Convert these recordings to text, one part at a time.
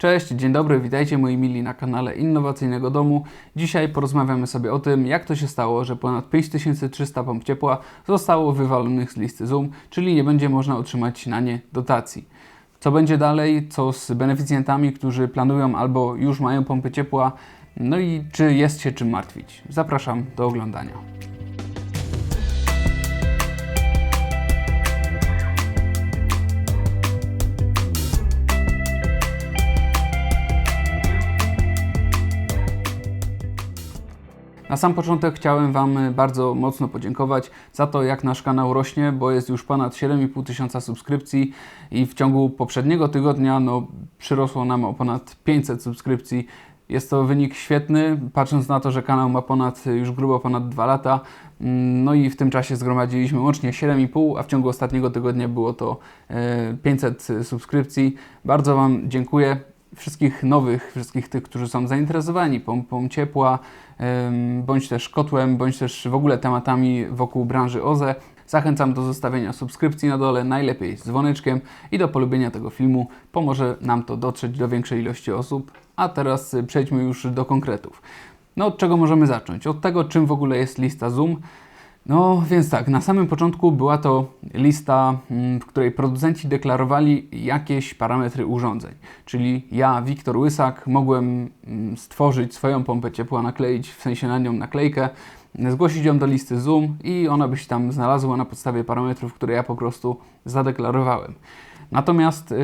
Cześć, dzień dobry, witajcie moi mili na kanale Innowacyjnego Domu. Dzisiaj porozmawiamy sobie o tym, jak to się stało, że ponad 5300 pomp ciepła zostało wywalonych z listy ZUM, czyli nie będzie można otrzymać na nie dotacji. Co będzie dalej, co z beneficjentami, którzy planują albo już mają pompy ciepła, no i czy jest się czym martwić. Zapraszam do oglądania. Na sam początek chciałem Wam bardzo mocno podziękować za to, jak nasz kanał rośnie, bo jest już ponad 7,5 tysiąca subskrypcji i w ciągu poprzedniego tygodnia no, przyrosło nam o ponad 500 subskrypcji. Jest to wynik świetny, patrząc na to, że kanał ma ponad, już grubo ponad 2 lata. No i w tym czasie zgromadziliśmy łącznie 7,5, a w ciągu ostatniego tygodnia było to e, 500 subskrypcji. Bardzo Wam dziękuję wszystkich nowych, wszystkich tych, którzy są zainteresowani pompą ciepła, bądź też kotłem, bądź też w ogóle tematami wokół branży OZE. Zachęcam do zostawienia subskrypcji na dole, najlepiej z dzwoneczkiem i do polubienia tego filmu. Pomoże nam to dotrzeć do większej ilości osób. A teraz y, przejdźmy już do konkretów. No od czego możemy zacząć? Od tego, czym w ogóle jest lista Zoom. No więc tak, na samym początku była to lista, mm, w której producenci deklarowali jakieś parametry urządzeń. Czyli ja, Wiktor Łysak, mogłem mm, stworzyć swoją pompę ciepła, nakleić w sensie na nią naklejkę, zgłosić ją do listy Zoom i ona by się tam znalazła na podstawie parametrów, które ja po prostu zadeklarowałem. Natomiast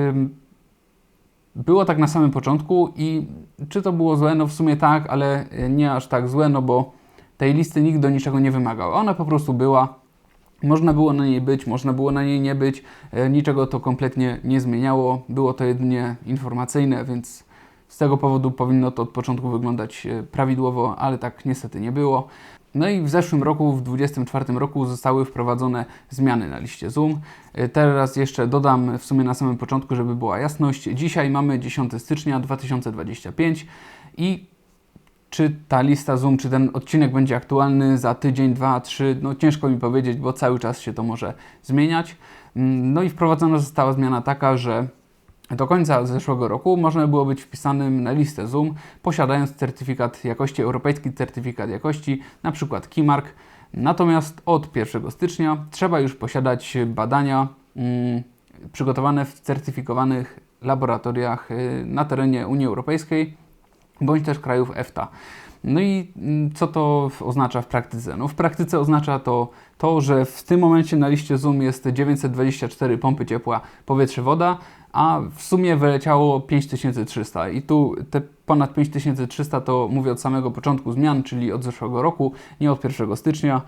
było tak na samym początku i czy to było złe? No w sumie tak, ale nie aż tak złe, no bo tej listy nikt do niczego nie wymagał. Ona po prostu była. Można było na niej być, można było na niej nie być. E, Niczego to kompletnie nie zmieniało. Było to jedynie informacyjne, więc z tego powodu powinno to od początku wyglądać e, prawidłowo, ale tak niestety nie było. No i w zeszłym roku, w 2024 roku zostały wprowadzone zmiany na liście Zoom. E, Teraz jeszcze dodam w sumie na samym początku, żeby była jasność. Dzisiaj mamy 10 stycznia 2025 i czy ta lista Zoom, czy ten odcinek będzie aktualny za tydzień, dwa, trzy, no ciężko mi powiedzieć, bo cały czas się to może zmieniać. Mm, No i wprowadzona została zmiana taka, że do końca zeszłego roku można było być wpisanym na listę Zoom, posiadając certyfikat jakości, europejski certyfikat jakości, na przykład Keymark. Natomiast od 1 stycznia trzeba już posiadać badania mm, przygotowane w certyfikowanych laboratoriach y, na terenie Unii Europejskiej bądź też krajów EFTA. No i mm, co to oznacza w praktyce? No w praktyce oznacza to to, że w tym momencie na liście Zoom jest 924 pompy ciepła powietrze-woda, a w sumie wyleciało 5300 i tu te ponad 5300 to mówię od samego początku zmian, czyli od zeszłego roku, nie od 1 stycznia.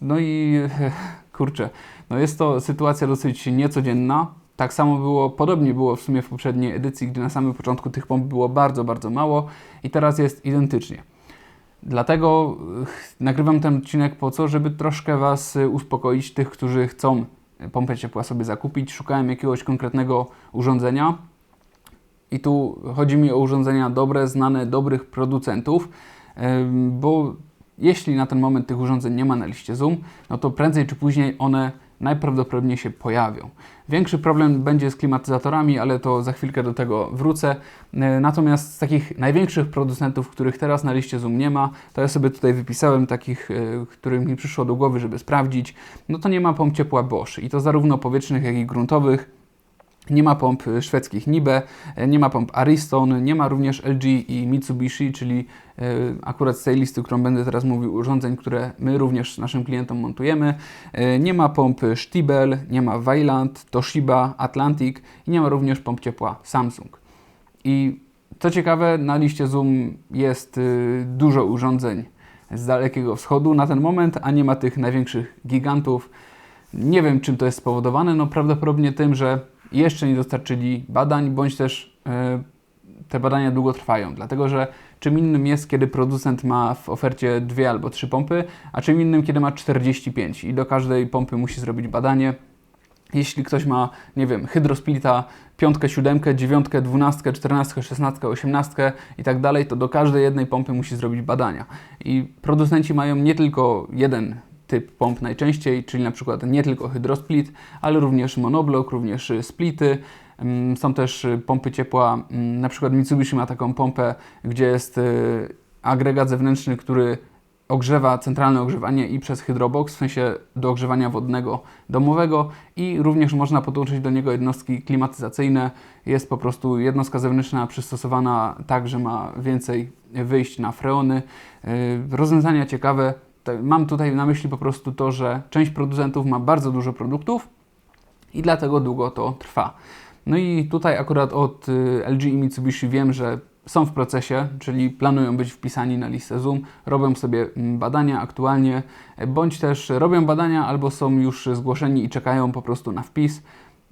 No i kurczę, no jest to sytuacja dosyć niecodzienna. Tak samo było, podobnie było w sumie w poprzedniej edycji, gdzie na samym początku tych pomp było bardzo, bardzo mało i teraz jest identycznie. Dlatego nagrywam ten odcinek po co, żeby troszkę Was y, uspokoić, tych, którzy chcą pompę ciepła sobie zakupić, szukałem jakiegoś konkretnego urządzenia. I tu chodzi mi o urządzenia dobre, znane, dobrych producentów, bo jeśli na ten moment tych urządzeń nie ma na liście Zoom, no to prędzej czy później one najprawdopodobniej się pojawią. Większy problem będzie z klimatyzatorami, ale to za chwilkę do tego wrócę. E, Natomiast z takich największych producentów, których teraz na liście Zoom nie ma, to ja sobie tutaj wypisałem takich, e, których mi przyszło do głowy, żeby sprawdzić, no to nie ma pomp ciepła Bosch i to zarówno powietrznych, jak i gruntowych. Nie ma pomp y, szwedzkich Nibe, e, nie ma pomp Ariston, nie ma również LG i Mitsubishi, czyli e, akurat z tej listy, którą będę teraz mówił, urządzeń, które my również naszym klientom montujemy. E, Nie ma pomp Stiebel, nie ma Weiland, Toshiba, Atlantic i nie ma również pomp ciepła Samsung. I co ciekawe, na liście Zoom jest dużo urządzeń z Dalekiego Wschodu na ten moment, a nie ma tych największych gigantów. Nie wiem, czym to jest spowodowane. No prawdopodobnie tym, że jeszcze nie dostarczyli badań, bądź też e, te badania długo trwają. Dlatego, że czym innym jest, kiedy producent ma w ofercie dwie albo trzy pompy, a czym innym, kiedy ma 45 i do każdej pompy musi zrobić badanie. Jeśli ktoś ma, nie wiem, hydrosplita, piątkę, siódemkę, dziewiątkę, dwunastkę, czternastkę, szesnastkę, osiemnastkę i tak dalej, to do każdej jednej pompy musi zrobić badania. I producenci mają nie tylko jeden typ pomp najczęściej, czyli na przykład nie tylko hydrosplit, ale również monoblok, również y, splity, Mm, Są też y, pompy ciepła, mm, na przykład Mitsubishi ma taką pompę, gdzie jest y, agregat zewnętrzny, który ogrzewa centralne ogrzewanie i przez hydrobox, w sensie do ogrzewania wodnego domowego i również można podłączyć do niego jednostki klimatyzacyjne. Jest po prostu jednostka zewnętrzna przystosowana tak, że ma więcej wyjść na freony. Yy, Rozwiązania ciekawe. Mam tutaj na myśli po prostu to, że część producentów ma bardzo dużo produktów i dlatego długo to trwa. No i tutaj akurat od y, LG i Mitsubishi wiem, że są w procesie, czyli planują być wpisani na listę Zoom, robią sobie mm, badania aktualnie, e, bądź też robią badania albo są już zgłoszeni i czekają po prostu na wpis,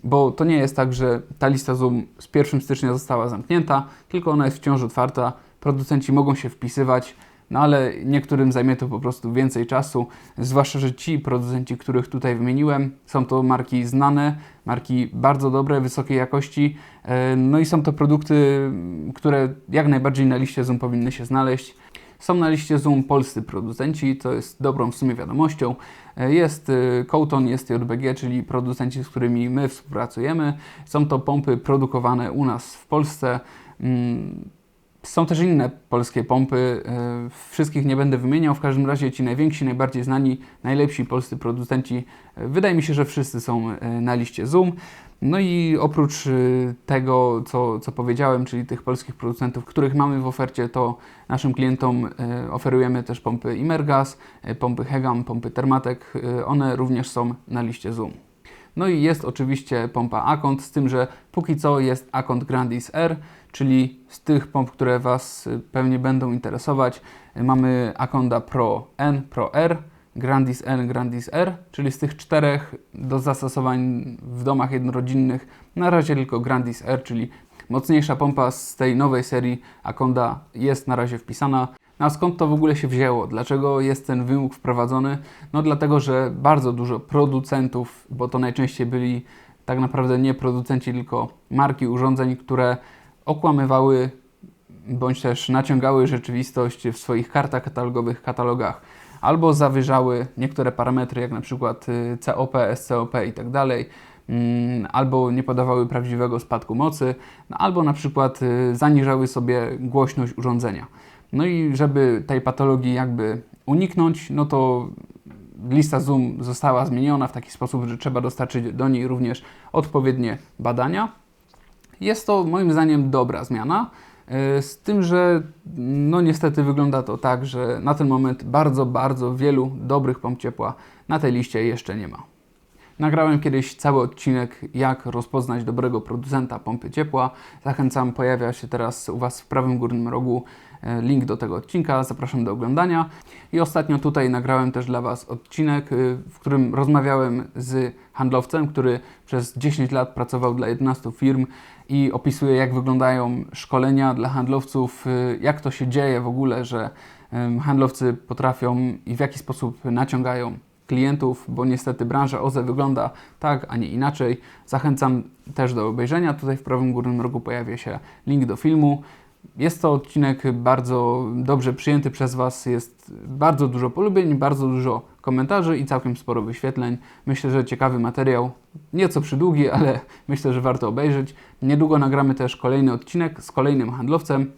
bo to nie jest tak, że ta lista Zoom z 1 stycznia została zamknięta, tylko ona jest wciąż otwarta, producenci mogą się wpisywać, no ale niektórym zajmie to po prostu więcej czasu, zwłaszcza, że ci producenci, których tutaj wymieniłem, są to marki znane, marki bardzo dobre, wysokiej jakości, e, no i są to produkty, które jak najbardziej na liście Zoom powinny się znaleźć. Są na liście Zoom polscy producenci, to jest dobrą w sumie wiadomością. E, Jest e, Kouton, jest JBG, czyli producenci, z którymi my współpracujemy. Są to pompy produkowane u nas w Polsce. Są też inne polskie pompy. e, Wszystkich nie będę wymieniał. W każdym razie ci najwięksi, najbardziej znani, najlepsi polscy producenci, e, wydaje mi się, że wszyscy są e, na liście Zoom. No i oprócz tego, co, co powiedziałem, czyli tych polskich producentów, których mamy w ofercie, to naszym klientom oferujemy też pompy Imergas, pompy Hegam, pompy Thermatek. E, One również są na liście Zoom. No i jest oczywiście pompa Akont, z tym, że póki co jest Akont Grandis R, czyli z tych pomp, które Was y, pewnie będą interesować, y, mamy Akonda Pro N, Pro R, Grandis N, Grandis R, czyli z tych czterech do zastosowań w domach jednorodzinnych na razie tylko Grandis R, czyli mocniejsza pompa z tej nowej serii Akonda jest na razie wpisana. No a skąd to w ogóle się wzięło? Dlaczego jest ten wymóg wprowadzony? No dlatego, że bardzo dużo producentów, bo to najczęściej byli tak naprawdę nie producenci, tylko marki urządzeń, które okłamywały bądź też naciągały rzeczywistość w swoich kartach katalogowych, katalogach, albo zawyżały niektóre parametry, jak na przykład y, COP, SCOP i tak dalej, mm, albo nie podawały prawdziwego spadku mocy, no, albo na przykład y, zaniżały sobie głośność urządzenia. No i żeby tej patologii jakby uniknąć, no to lista Zoom została zmieniona w taki sposób, że trzeba dostarczyć do niej również odpowiednie badania. Jest to moim zdaniem dobra zmiana, e, z tym, że no niestety wygląda to tak, że na ten moment bardzo, bardzo wielu dobrych pomp ciepła na tej liście jeszcze nie ma. Nagrałem kiedyś cały odcinek, jak rozpoznać dobrego producenta pompy ciepła. Zachęcam, pojawia się teraz u Was w prawym górnym rogu link do tego odcinka. Zapraszam do oglądania. I ostatnio tutaj nagrałem też dla Was odcinek, y, w którym rozmawiałem z handlowcem, który przez 10 lat pracował dla 11 firm i opisuje, jak wyglądają szkolenia dla handlowców, y, jak to się dzieje w ogóle, że handlowcy potrafią i w jaki sposób naciągają klientów, bo niestety branża OZE wygląda tak, a nie inaczej. Zachęcam też do obejrzenia. Tutaj w prawym górnym rogu pojawia się link do filmu. Jest to odcinek bardzo dobrze przyjęty przez Was. Jest bardzo dużo polubień, bardzo dużo komentarzy i całkiem sporo wyświetleń. Myślę, że ciekawy materiał. Nieco przydługi, ale myślę, że warto obejrzeć. Niedługo nagramy też kolejny odcinek z kolejnym handlowcem.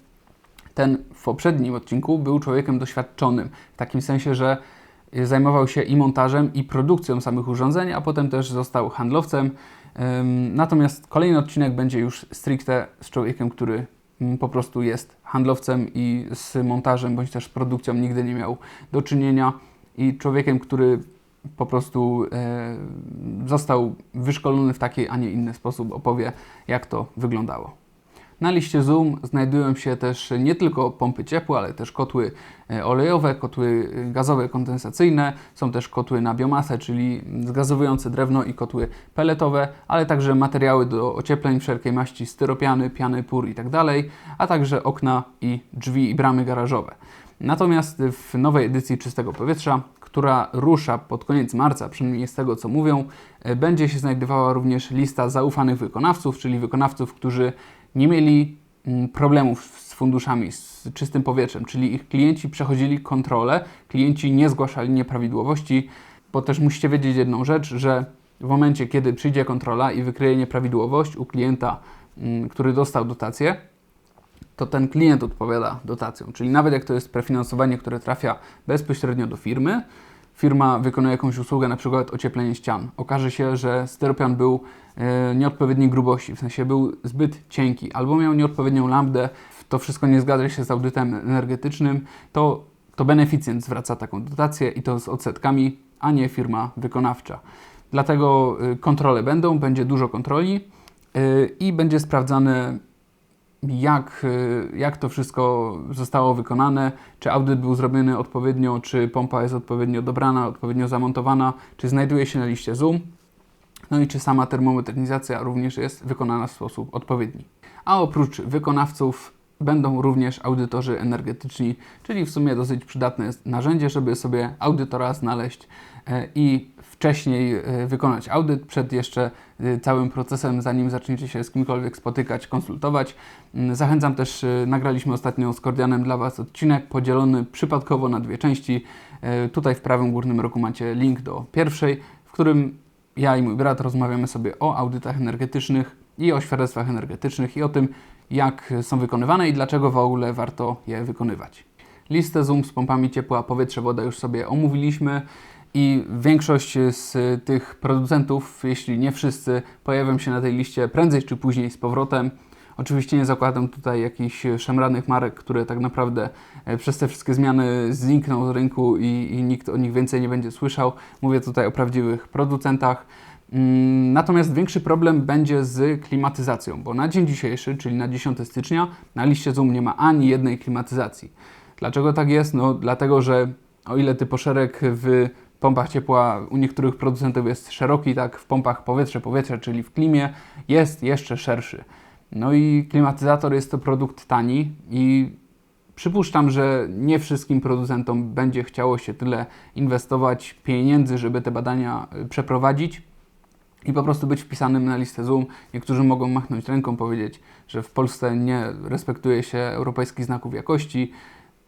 Ten w poprzednim odcinku był człowiekiem doświadczonym, w takim sensie, że zajmował się i montażem, i produkcją samych urządzeń, a potem też został handlowcem. Natomiast kolejny odcinek będzie już stricte z człowiekiem, który po prostu jest handlowcem i z montażem bądź też produkcją nigdy nie miał do czynienia i człowiekiem, który po prostu e, został wyszkolony w taki, a nie inny sposób, opowie, jak to wyglądało. Na liście Zoom znajdują się też nie tylko pompy ciepła, ale też kotły e, olejowe, kotły e, gazowe kondensacyjne, są też kotły na biomasę, czyli zgazowujące drewno i kotły peletowe, ale także materiały do ociepleń wszelkiej maści, styropiany, piany, pór itd., a także okna i drzwi i bramy garażowe. Natomiast w nowej edycji Czystego Powietrza, która rusza pod koniec marca, przynajmniej z tego co mówią, e, będzie się znajdowała również lista zaufanych wykonawców, czyli wykonawców, którzy nie mieli mm, problemów z funduszami, z czystym powietrzem, czyli ich klienci przechodzili kontrolę, klienci nie zgłaszali nieprawidłowości, bo też musicie wiedzieć jedną rzecz, że w momencie, kiedy przyjdzie kontrola i wykryje nieprawidłowość u klienta, mm, który dostał dotację, to ten klient odpowiada dotacją. Czyli nawet jak to jest prefinansowanie, które trafia bezpośrednio do firmy, firma wykonuje jakąś usługę, na przykład ocieplenie ścian. Okaże się, że styropian był e, nieodpowiedniej grubości, w sensie był zbyt cienki, albo miał nieodpowiednią lambdę, to wszystko nie zgadza się z audytem energetycznym, to, to beneficjent zwraca taką dotację i to z odsetkami, a nie firma wykonawcza. Dlatego y, kontrole będą, będzie dużo kontroli y, i będzie sprawdzane jak, y, jak to wszystko zostało wykonane, czy audyt był zrobiony odpowiednio, czy pompa jest odpowiednio dobrana, odpowiednio zamontowana, czy znajduje się na liście Zoom, no i czy sama termomodernizacja również jest wykonana w sposób odpowiedni. A oprócz wykonawców będą również audytorzy energetyczni, czyli w sumie dosyć przydatne narzędzie, żeby sobie audytora znaleźć e, i wcześniej e, wykonać audyt przed jeszcze e, całym procesem, zanim zaczniecie się z kimkolwiek spotykać, konsultować. Mm, zachęcam też, nagraliśmy ostatnio z Kordianem dla Was odcinek podzielony przypadkowo na dwie części. Tutaj w prawym górnym rogu macie link do pierwszej, w którym ja i mój brat rozmawiamy sobie o audytach energetycznych i o świadectwach energetycznych i o tym, jak są wykonywane i dlaczego w ogóle warto je wykonywać. Listę Zoom z pompami ciepła, powietrze, woda już sobie omówiliśmy i większość z tych producentów, jeśli nie wszyscy, pojawią się na tej liście prędzej czy później z powrotem. Oczywiście nie zakładam tutaj jakichś szemranych marek, które tak naprawdę e, przez te wszystkie zmiany znikną z rynku i, i nikt o nich więcej nie będzie słyszał. Mówię tutaj o prawdziwych producentach. Mm, natomiast większy problem będzie z klimatyzacją, bo na dzień dzisiejszy, czyli na 10 stycznia, na liście Zoom nie ma ani jednej klimatyzacji. Dlaczego tak jest? No dlatego, że o ile typoszereg w pompach ciepła u niektórych producentów jest szeroki, tak w pompach powietrze-powietrze, czyli w klimie, jest jeszcze szerszy. No i klimatyzator jest to produkt tani i przypuszczam, że nie wszystkim producentom będzie chciało się tyle inwestować pieniędzy, żeby te badania y, przeprowadzić i po prostu być wpisanym na listę Zoom. Niektórzy mogą machnąć ręką, powiedzieć, że w Polsce nie respektuje się europejskich znaków jakości.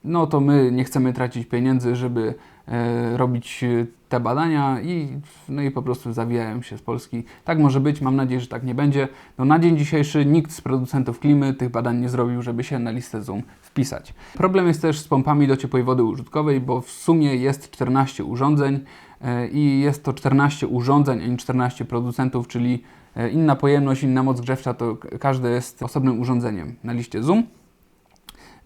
No to my nie chcemy tracić pieniędzy, żeby robić te badania i, no i po prostu zawijają się z Polski. Tak może być, mam nadzieję, że tak nie będzie. No na dzień dzisiejszy nikt z producentów klimy tych badań nie zrobił, żeby się na listę Zoom wpisać. Problem jest też z pompami do ciepłej wody użytkowej, bo w sumie jest 14 urządzeń. E, i jest to 14 urządzeń, a nie 14 producentów, czyli e, inna pojemność, inna moc grzewcza, to każde jest osobnym urządzeniem na liście Zoom.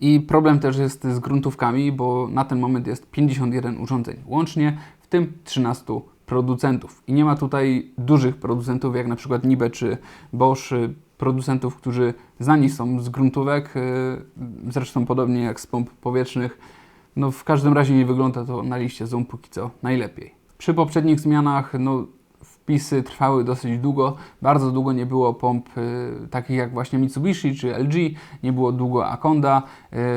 I problem też jest z gruntówkami, bo na ten moment jest 51 urządzeń łącznie, w tym 13 producentów. I nie ma tutaj dużych producentów, jak na przykład Nibe czy Bosch, producentów, którzy znani są z gruntówek, e, zresztą podobnie jak z pomp powietrznych. No w każdym razie nie wygląda to na liście Zoom póki co najlepiej. Przy poprzednich zmianach no, wpisy trwały dosyć długo. Bardzo długo nie było pomp y, takich jak właśnie Mitsubishi czy LG, nie było długo Akonda,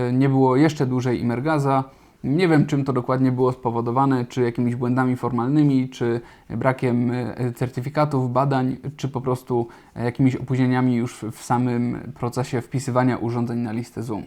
y, nie było jeszcze dłużej Imergaza. Nie wiem, czym to dokładnie było spowodowane, czy jakimiś błędami formalnymi, czy brakiem y, certyfikatów, badań, czy po prostu jakimiś opóźnieniami już w samym procesie wpisywania urządzeń na listę Zoom.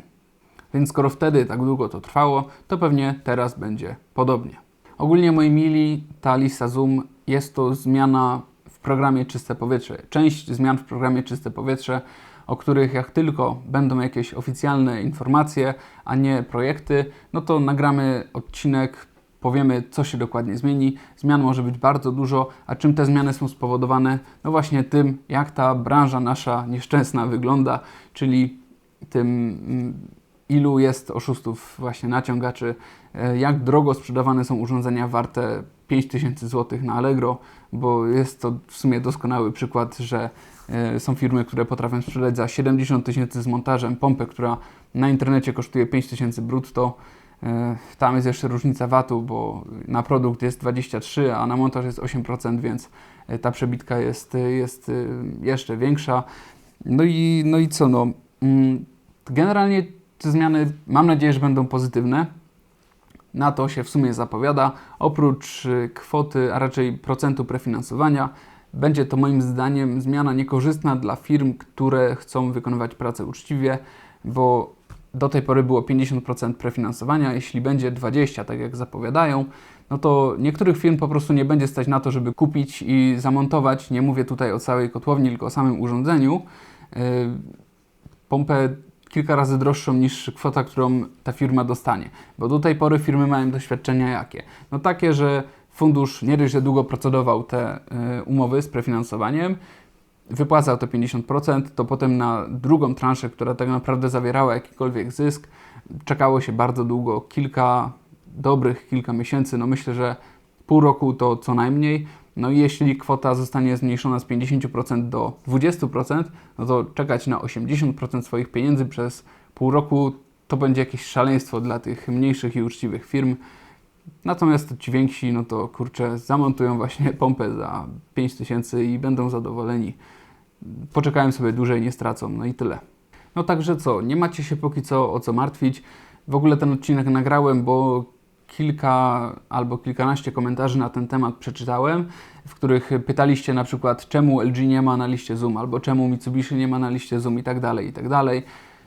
Więc skoro wtedy tak długo to trwało, to pewnie teraz będzie podobnie. Ogólnie moi mili, ta lista Zoom jest to zmiana w programie Czyste Powietrze. Część zmian w programie Czyste Powietrze, o których jak tylko będą jakieś oficjalne informacje, a nie projekty, no to nagramy odcinek, powiemy co się dokładnie zmieni. Zmian może być bardzo dużo, a czym te zmiany są spowodowane? No właśnie tym, jak ta branża nasza nieszczęsna wygląda, czyli tym mm, ilu jest oszustów, właśnie naciągaczy, e, jak drogo sprzedawane są urządzenia warte 5000 zł na Allegro, bo jest to w sumie doskonały przykład, że e, są firmy, które potrafią sprzedać za 70 tysięcy z montażem pompę, która na internecie kosztuje 5000 brutto. E, tam jest jeszcze różnica VAT-u, bo na produkt jest 23, a na montaż jest 8%, więc ta przebitka jest, jest jeszcze większa. No i, no i co? No, mm, generalnie te zmiany mam nadzieję, że będą pozytywne. Na to się w sumie zapowiada. Oprócz y, kwoty, a raczej procentu prefinansowania, będzie to moim zdaniem zmiana niekorzystna dla firm, które chcą wykonywać pracę uczciwie, bo do tej pory było 50% prefinansowania, jeśli będzie 20%, tak jak zapowiadają, no to niektórych firm po prostu nie będzie stać na to, żeby kupić i zamontować, nie mówię tutaj o całej kotłowni, tylko o samym urządzeniu, yy, pompę kilka razy droższą niż kwota, którą ta firma dostanie. Bo do tej pory firmy mają doświadczenia jakie? No takie, że fundusz nie dość, że długo procedował te y, umowy z prefinansowaniem, wypłacał to 50%, to potem na drugą transzę, która tak naprawdę zawierała jakikolwiek zysk, czekało się bardzo długo, kilka dobrych kilka miesięcy, no myślę, że pół roku to co najmniej. No i jeśli kwota zostanie zmniejszona z 50% do 20%, no to czekać na 80% swoich pieniędzy przez pół roku to będzie jakieś szaleństwo dla tych mniejszych i uczciwych firm. Natomiast ci więksi, no to kurczę, zamontują właśnie pompę za 5000 i będą zadowoleni. Poczekają sobie dłużej, nie stracą, no i tyle. No także co, nie macie się póki co o co martwić. W ogóle ten odcinek nagrałem, bo kilka albo kilkanaście komentarzy na ten temat przeczytałem, w których pytaliście na przykład, czemu LG nie ma na liście Zoom, albo czemu Mitsubishi nie ma na liście Zoom i tak dalej, i tak dalej.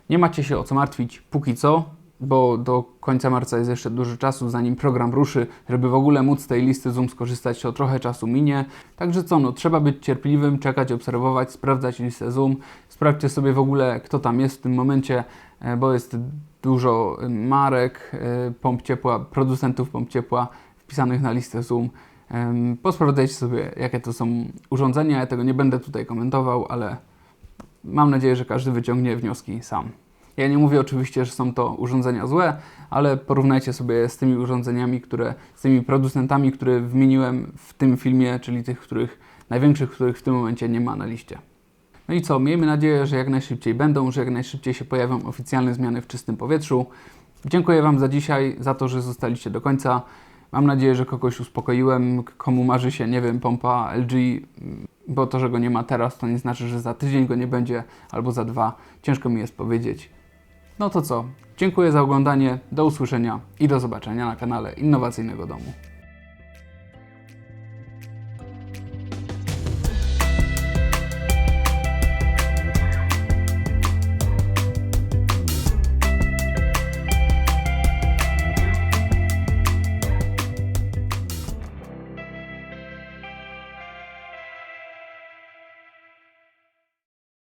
Nie macie się o co martwić póki co, bo do końca marca jest jeszcze dużo czasu, zanim program ruszy, żeby w ogóle móc z tej listy Zoom skorzystać, to trochę czasu minie. Także co, no trzeba być cierpliwym, czekać, obserwować, sprawdzać listę Zoom. Sprawdźcie sobie w ogóle, kto tam jest w tym momencie, e, bo jest dużo marek e, pomp ciepła, producentów pomp ciepła wpisanych na listę Zoom. Posprawdzajcie sobie, jakie to są urządzenia. Ja tego nie będę tutaj komentował, ale mam nadzieję, że każdy wyciągnie wnioski sam. Ja nie mówię oczywiście, że są to urządzenia złe, ale porównajcie sobie z tymi urządzeniami, które, z tymi producentami, które wymieniłem w tym filmie, czyli tych, których największych, których w tym momencie nie ma na liście. No i co, miejmy nadzieję, że jak najszybciej będą, że jak najszybciej się pojawią oficjalne zmiany w czystym powietrzu. Dziękuję Wam za dzisiaj, za to, że zostaliście do końca. Mam nadzieję, że kogoś uspokoiłem, komu marzy się, nie wiem, pompa LG, bo to, że go nie ma teraz, to nie znaczy, że za tydzień go nie będzie albo za dwa. Ciężko mi jest powiedzieć. No to co? Dziękuję za oglądanie, do usłyszenia i do zobaczenia na kanale Innowacyjnego Domu.